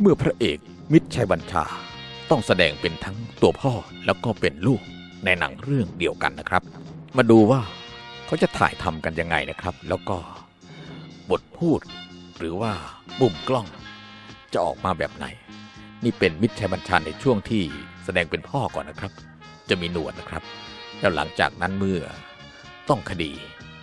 เมื่อพระเอกมิตรชัยบัญชา ต้องแสดงเป็นทั้งตัวพ่อแล้วก็เป็นลูกในหนังเรื่องเดียวกันนะครับ มาดูว่าเขาจะถ่ายทำกันยังไงนะครับ แล้วก็บทพูด หรือว่ามุมกล้อง จะออกมาแบบไหน นี่เป็นมิตรชัยบัญชาในช่วงที่แสดงเป็นพ่อก่อนนะครับ จะมีหนวดนะครับ แล้วหลังจากนั้นเมื่อต้องคดี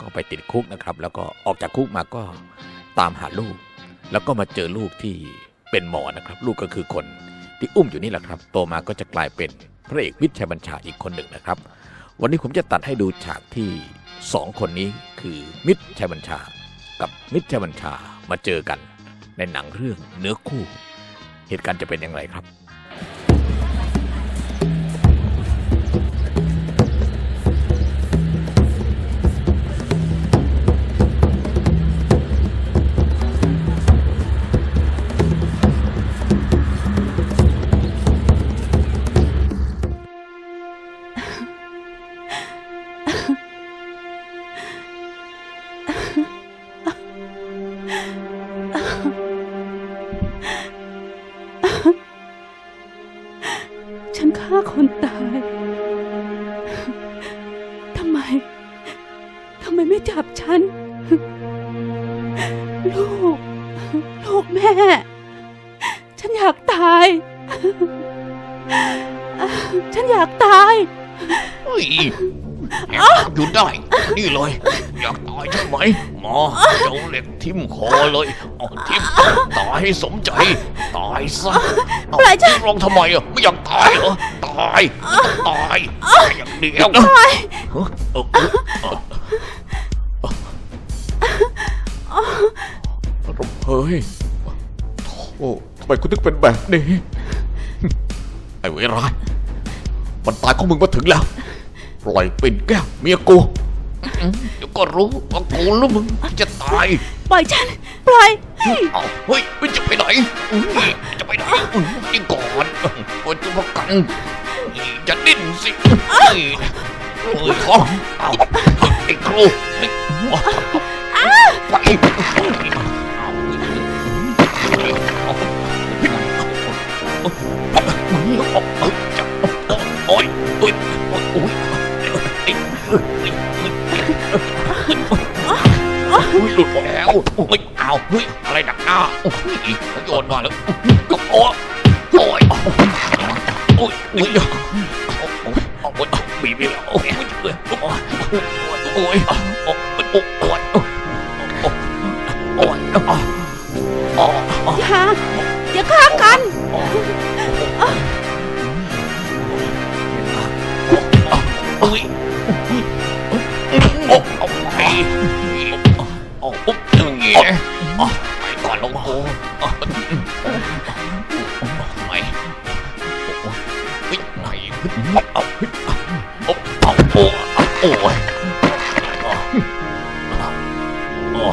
ก็ไปติดคุกนะครับ แล้วก็ออกจากคุกมาก็ตามหาลูก แล้วก็มาเจอลูกที่ เป็นหมอนะครับ ลูกก็คือคนที่อุ้มอยู่นี่แหละครับ โตมาก็จะกลายเป็นพระเอกมิตรชัยบัญชาอีกคนหนึ่งนะครับ วันนี้ผมจะตัดให้ดูฉากที่สองคนนี้คือมิตรชัยบัญชา กับมิตรชัยบัญชามาเจอกัน ในหนังเรื่องเนื้อคู่ เหตุการณ์จะเป็นอย่างไรครับ ไมไม่จับฉัน ลูก ลูกแม่ ฉันอยากตาย ฉันอยากตายเฮ้ยแอบอยู่ได้ นี่เลย อยากตายใช่ไหมหมอเจ้าเหล็กทิ่มคอเลยเอาทิ่มตายให้สมใจ ตายซะเอาปล่อยฉันลองทำไมอะไม่อยากตายเหรอ ตาย ตายตายอย่างเดียวนะเเออเออเฮ้ยโอ้ทำไมคุณถึงเป็นแบบนี้ ไอ้เวรายมันตายของมึงมาถึงแล้ว ปล่อยเป็นแก้วเมียกูเดี๋ยวก็รู้ว่ากูแล้วมึงจะตาย ปล่อยฉัน ปล่อย เอาเฮ้ยมันจะไปไหนอุ๊ยจะไปไหนอุ๊ยนี่ก่อนโอ้ยตัวประกันจะดิ้นสิเฮ้ยเฮ้ยท้องเอาไอ้ครูนี่ไป อะไรดักหน้าโยนมาแล้วโอ้โอ้ยโอ้ยโอ้ยโอ้ยโอ้ยบีบไปแล้วโอ้ยโอ้ยโอ้ยโอ้ยโอ้ยโอ้ยโอ้ยโอ้ยอย่าอย่าฆ่ากันโอ้ยโอ้เอาไปโอ้ปุ๊บอย่างงี้ไปก่อนลงโอ้ไม่เฮ้ยไหนเอาโอ้เอาโอ้โอ้ยโอ้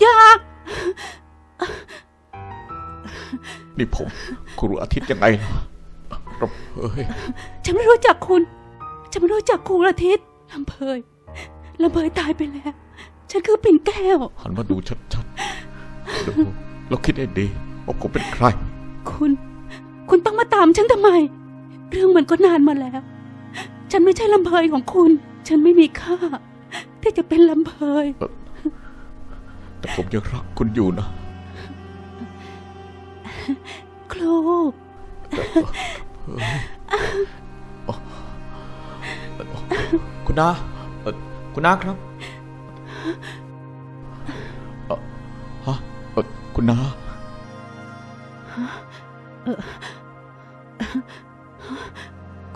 อย่านี่ผมครูอาทิตย์ยังไงล่ะเฮ้ย ฉันไม่รู้จักคุณ ฉันไม่รู้จักครูอาทิตย์ ลำเพยลำเพยตายไปแล้ว ฉันคือปิ่นแก้ว หันมาดูชัดๆดูแล้วคิดให้ดีว่าผมเป็นใคร คุณ คุณต้องมาตามฉันทำไม เรื่องมันก็นานมาแล้ว ฉันไม่ใช่ลำเพยของคุณ ฉันไม่มีค่า ที่จะเป็นลำเพยแต่ผมยังรักคุณอยู่นะ ครู คุณนาเอ่อคุณนาครับเอ่อฮะเอ่อคุณนา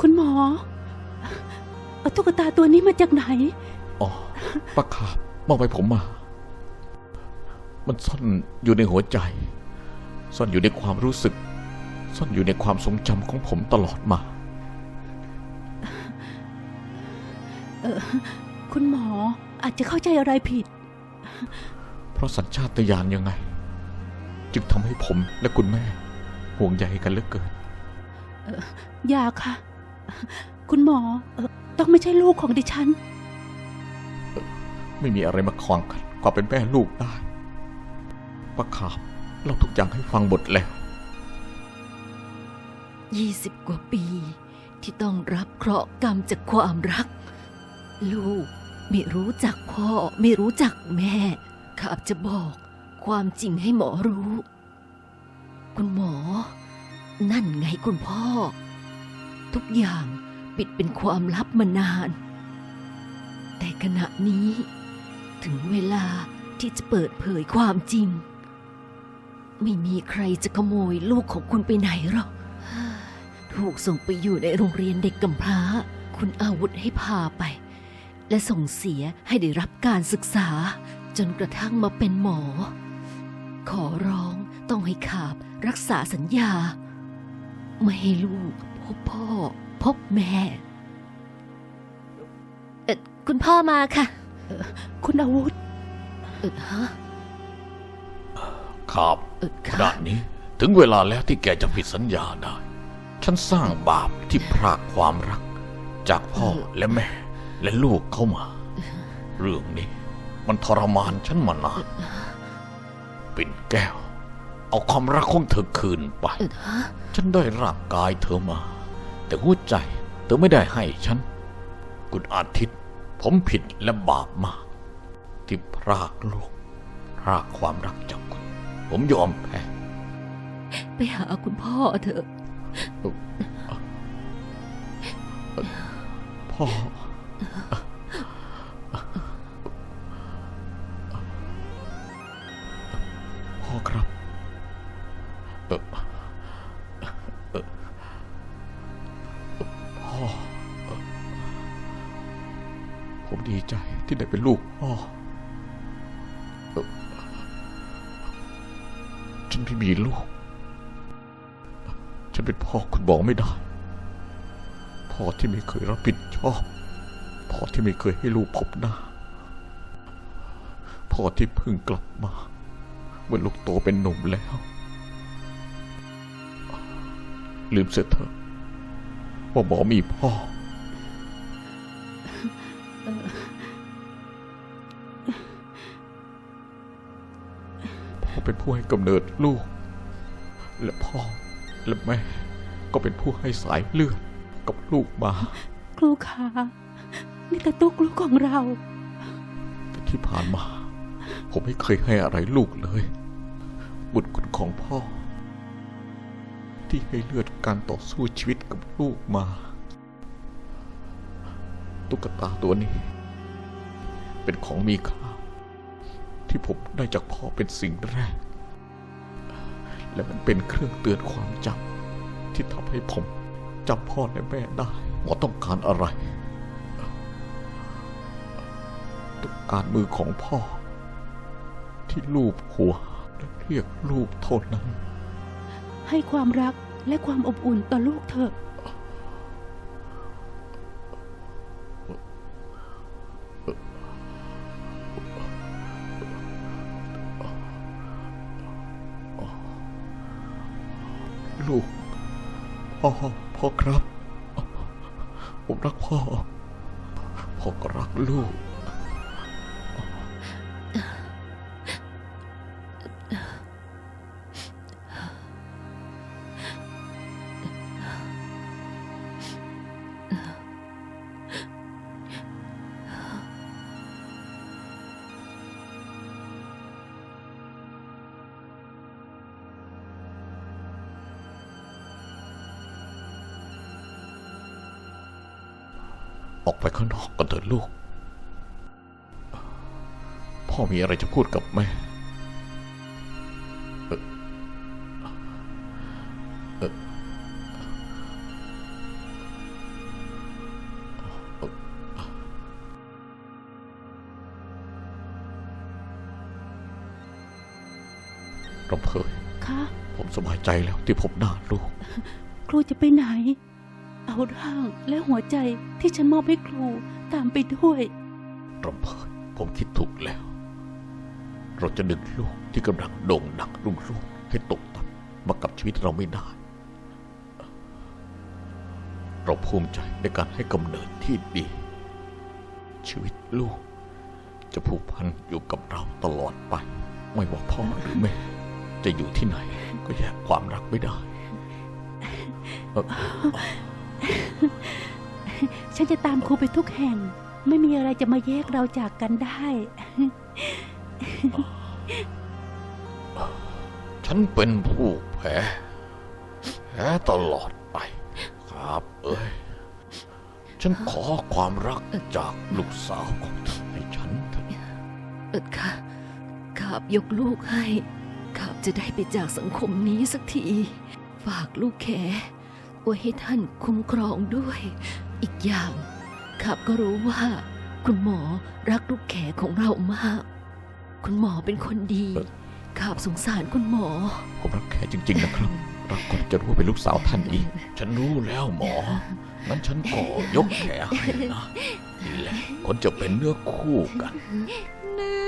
คุณหมอ เอาตุ๊กตาตัวนี้มาจากไหน อ๋อป้าขาบมอบให้ผมมา มันซ่อนอยู่ในหัวใจ ซ่อนอยู่ในความรู้สึก ซ่อนอยู่ในความทรงจำของผมตลอดมา คุณหมออาจจะเข้าใจอะไรผิด เพราะสัญชาตญาณยังไง จึงทำให้ผมและคุณแม่ ห่วงใยกันเหลือเกินอย่าค่ะ คุณหมอเอ่อต้องไม่ใช่ลูกของดิฉัน ไม่มีอะไรมาขวางกันความเป็นแม่ลูกได้ป้าขาวเราทุกอย่างให้ฟังหมดแล้วยี่สิบกว่าปีที่ต้องรับเคราะห์กรรมจากความรัก ลูกไม่รู้จักพ่อไม่รู้จักแม่ ข้าจะบอกความจริงให้หมอรู้ คุณหมอ นั่นไงคุณพ่อ ทุกอย่างปิดเป็นความลับมานาน แต่ขณะนี้ ถึงเวลาที่จะเปิดเผยความจริง ไม่มีใครจะขโมยลูกของคุณไปไหนหรอกถูกส่งไปอยู่ในโรงเรียนเด็กกำพร้า คุณอาวุธให้พาไป และส่งเสียให้ได้รับการศึกษา จนกระทั่งมาเป็นหมอ ขอร้องต้องให้ขาบรักษาสัญญา ไม่ให้ลูกพบพ่อ พบแม่เออคุณพ่อมาค่ะ คุณอาวุธเออฮะครับเออขค่ะณะนี้ถึงเวลาแล้วที่แกจะผิดสัญญาได้ ฉันสร้างบาปที่พรากความรัก จากพ่อและแม่ และลูกเข้ามา เรื่องนี้มันทรมานฉันมานานปิ่นแก้ว เอาความรักของเธอคืนไปเออฮะฉันได้ร่างกายเธอมา แต่หัวใจเธอไม่ได้ให้ฉัน คุณอาทิตย์ ผมผิดและบาปมากที่พรากลูกพรากความรักจากคุณ ผมยอมแพ้ไปหาคุณพ่อเถอะพ่อ พ่อครับ เออเออพ่อเออผมดีใจที่ได้เป็นลูกพ่อเอ่อฉันไม่มีลูก ฉันเป็นพ่อคุณบอกไม่ได้ พ่อที่ไม่เคยรับผิดชอบ พ่อที่ไม่เคยให้ลูกพบหน้า พ่อที่เพิ่งกลับมา เมื่อลูกโตเป็นหนุ่มแล้ว ลืมเสียเถอะว่าหมอมีพ่อ พ่อเป็นผู้ให้กำเนิดลูก และพ่อและแม่ก็เป็นผู้ให้สายเลือดกับลูกมา ครูขา นี่แต่ตุ๊กลูกของเรา ที่ผ่านมา ผมไม่เคยให้อะไรลูกเลย บุญคุณของพ่อ ที่ให้เลือดการต่อสู้ชีวิตกับลูกมา ตุ๊กตาตัวนี้ เป็นของมีค่า ที่ผมได้จากพ่อเป็นสิ่งแรก และมันเป็นเครื่องเตือนความจำที่ทำให้ผมจำพ่อและแม่ได้ว่าต้องการอะไร องการมือของพ่อ ที่ลูบหัวและเรียกลูกเท่านั้น ให้ความรักและความอบอุ่นต่อลูกเถอะ ลูก พ่อ พ่อครับ ผมรักพ่อ พ่อก็รักลูก ออกไปข้างนอกกันเถิดลูก พ่อมีอะไรจะพูดกับแม่รำเพยคะผมสบายใจแล้วที่ผมหน้าลูก ครูจะไปไหน เอาร่างและหัวใจที่ฉันมอบให้ครูตามไปด้วยรำเพยผมคิดถูกแล้ว เราจะดึงลูกที่กำลังโด่งดังรุ่งโรจน์ให้ตกต่ำมากับชีวิตเราไม่ได้ เราภูมิใจในการให้กำเนิดที่ดี ชีวิตลูก จะผูกพันอยู่กับเราตลอดไป ไม่ว่าพ่อหรือแม่ จะอยู่ที่ไหนก็แยกความรักไม่ได้เอ่อ ฉันจะตามครูไปทุกแห่ง ไม่มีอะไรจะมาแยกเราจากกันได้ ฉันเป็นผู้แพ้แพ้ตลอดไป ครับเอ้ย ฉันขอความรักจากลูกสาวของเธอให้ฉันเถอะเอิดค่ะข้าบยกลูกให้ข้าบจะได้ไปจากสังคมนี้สักที ฝากลูกแข ไว้ให้ท่านคุ้มครองด้วย อีกอย่างข้าบก็รู้ว่า คุณหมอรักลูกแขของเรามาก คุณหมอเป็นคนดีข้าบสงสารคุณหมอ ผมรักแค่จริง ๆ นะครับ รักก่อนจะรู้ว่าเป็นลูกสาวท่านอีก ฉันรู้แล้วหมองั้นฉันก็ยกแขให้นะนี่แหละคนจะเป็นเนื้อคู่กันเนื้